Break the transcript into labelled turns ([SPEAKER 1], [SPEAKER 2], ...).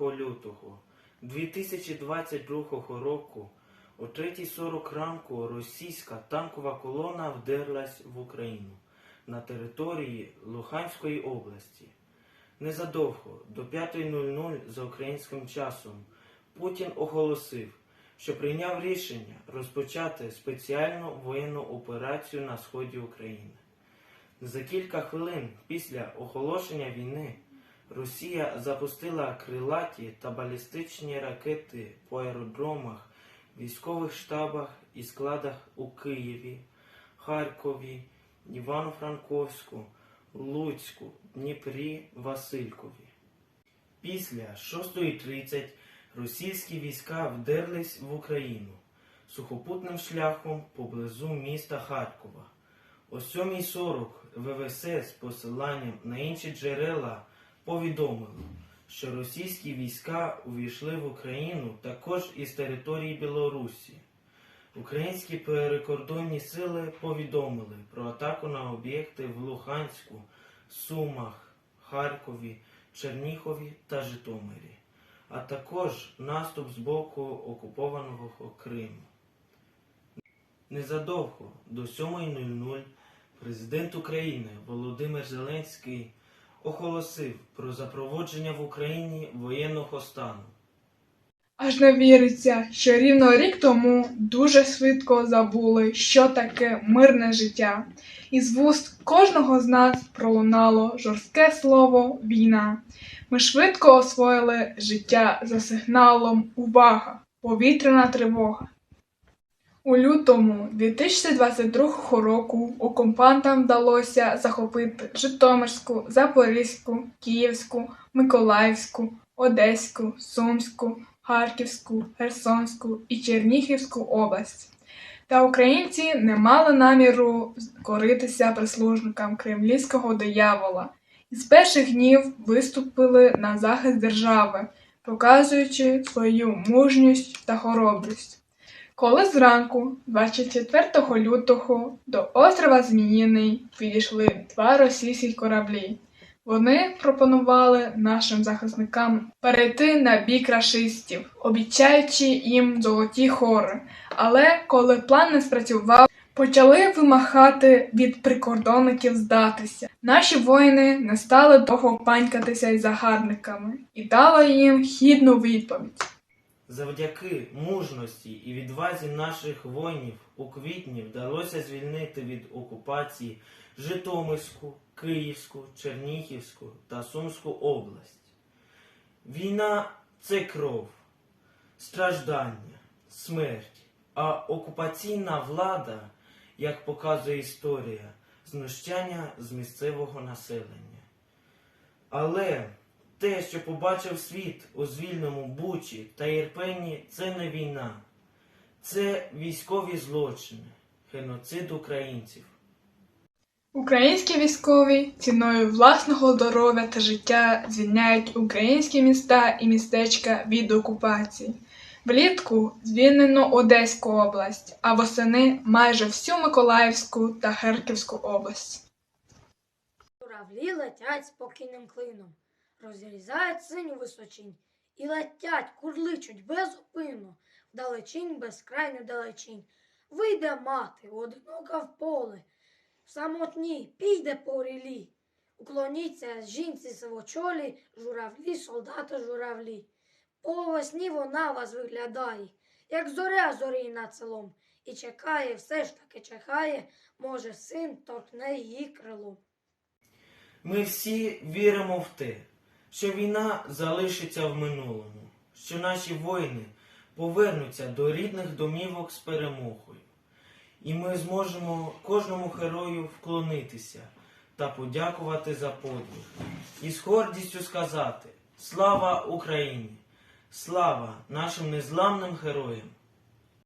[SPEAKER 1] лютого 2022 року о 3.40 ранку російська танкова колона вдерлась в Україну на території Луганської області. Незадовго до 5.00 за українським часом Путін оголосив, що прийняв рішення розпочати спеціальну воєнну операцію на сході України. За кілька хвилин після оголошення війни Росія запустила крилаті та балістичні ракети по аеродромах, військових штабах і складах у Києві, Харкові, Івано-Франковську, Луцьку, Дніпрі, Василькові. Після 6.30 російські війська вдерлись в Україну сухопутним шляхом поблизу міста Харкова. О 7.40 ВВС з посиланням на інші джерела повідомило, що російські війська увійшли в Україну також із території Білорусі. Українські прикордонні сили повідомили про атаку на об'єкти в Луганську, Сумах, Харкові, Чернігові та Житомирі, а також наступ з боку окупованого Криму. Незадовго до 7.00 президент України Володимир Зеленський оголосив про запроводження в Україні воєнного стану.
[SPEAKER 2] Аж не віриться, що рівно рік тому дуже швидко забули, що таке мирне життя. Із вуст кожного з нас пролунало жорстке слово війна. Ми швидко освоїли життя за сигналом Увага! Повітряна тривога. У лютому 2022 року окупантам вдалося захопити Житомирську, Запорізьку, Київську, Миколаївську, Одеську, Сумську, Харківську, Херсонську і Чернігівську область. Та українці не мали наміру коритися прислужникам кремлівського диявола і з перших днів виступили на захист держави, показуючи свою мужність та хоробрість. Коли зранку, 24 лютого, до острова Зміїний підійшли два російські кораблі. Вони пропонували нашим захисникам перейти на бік рашистів, обіцяючи їм золоті хори. Але коли план не спрацював, почали вимахати від прикордонників здатися. Наші воїни не стали довго панькатися із загарбниками і дали їм хідну відповідь.
[SPEAKER 1] Завдяки мужності і відвазі наших воїнів у квітні вдалося звільнити від окупації Житомирську, Київську, Чернігівську та Сумську область. Війна це кров, страждання, смерть, а окупаційна влада, як показує історія, знущання з місцевого населення. Але те, що побачив світ у звільному Бучі та Єрпені, це не війна, це військові злочини, геноцид українців.
[SPEAKER 2] Українські військові ціною власного здоров'я та життя звільняють українські міста і містечка від окупації. Влітку звільнено Одеську область, а восени майже всю Миколаївську та Харківську область.
[SPEAKER 3] Журавлі летять спокійним клином, розрізають синю височинь і летять, курличуть безупинно, вдалечінь безкрайню далечінь. Вийде мати, одинока в поле, в самотні піде по рілі. Уклоніться жінці сивочолі, журавлі, солдати, журавлі. По весні вона вас виглядає, як зоря зорі над селом, і чекає, все ж таки чекає, може, син торкне її крилом.
[SPEAKER 1] Ми всі віримо в те, що війна залишиться в минулому, що наші воїни повернуться до рідних домівок з перемогою, і ми зможемо кожному герою вклонитися та подякувати за подвиг, і з гордістю сказати Слава Україні! Слава нашим незламним героям!